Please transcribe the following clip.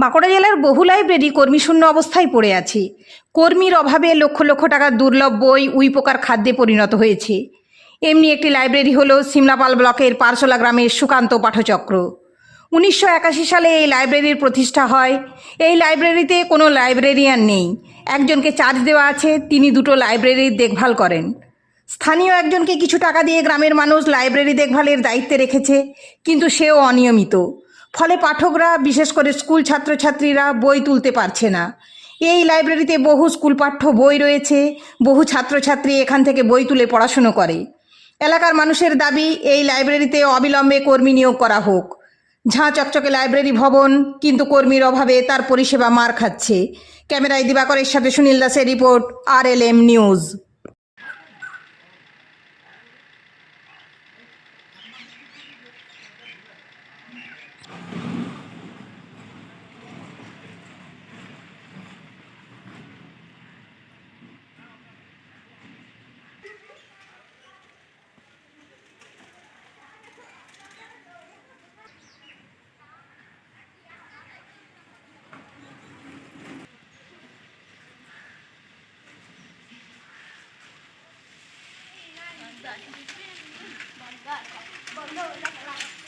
বাঁকুড়া জেলার বহু লাইব্রেরি কর্মীশূন্য অবস্থায় পড়ে আছে। কর্মীর অভাবে লক্ষ লক্ষ টাকার দুর্লভ বই উইপোকার খাদ্যে পরিণত হয়েছে। এমনি একটি লাইব্রেরি হলো সিমলাপাল ব্লকের পারশোলা গ্রামের সুকান্ত পাঠচক্র। উনিশশো একাশি সালে এই লাইব্রেরির প্রতিষ্ঠা হয়। এই লাইব্রেরিতে কোনো লাইব্রেরিয়ান নেই। একজনকে চার্জ দেওয়া আছে, তিনি দুটো লাইব্রেরির দেখভাল করেন। স্থানীয় একজনকে কিছু টাকা দিয়ে গ্রামের মানুষ লাইব্রেরি দেখভালের দায়িত্বে রেখেছে, কিন্তু সেও অনিয়মিত। ফলে পাঠকরা, বিশেষ করে স্কুল ছাত্রছাত্রীরা বই তুলতে পারছে না। এই লাইব্রেরিতে বহু স্কুল পাঠ্য বই রয়েছে, বহু ছাত্রছাত্রী এখান থেকে বই তুলে পড়াশুনো করে। এলাকার মানুষের দাবি, এই লাইব্রেরিতে অবিলম্বে কর্মী নিয়োগ করা হোক। ঝাঁ চকচকে লাইব্রেরি ভবন, কিন্তু কর্মীর অভাবে তার পরিষেবা মার খাচ্ছে। ক্যামেরায় দিবাকরের সাথে সুনীল দাসের report R L M news. Bangga. Bangga. Bangga. Bangga.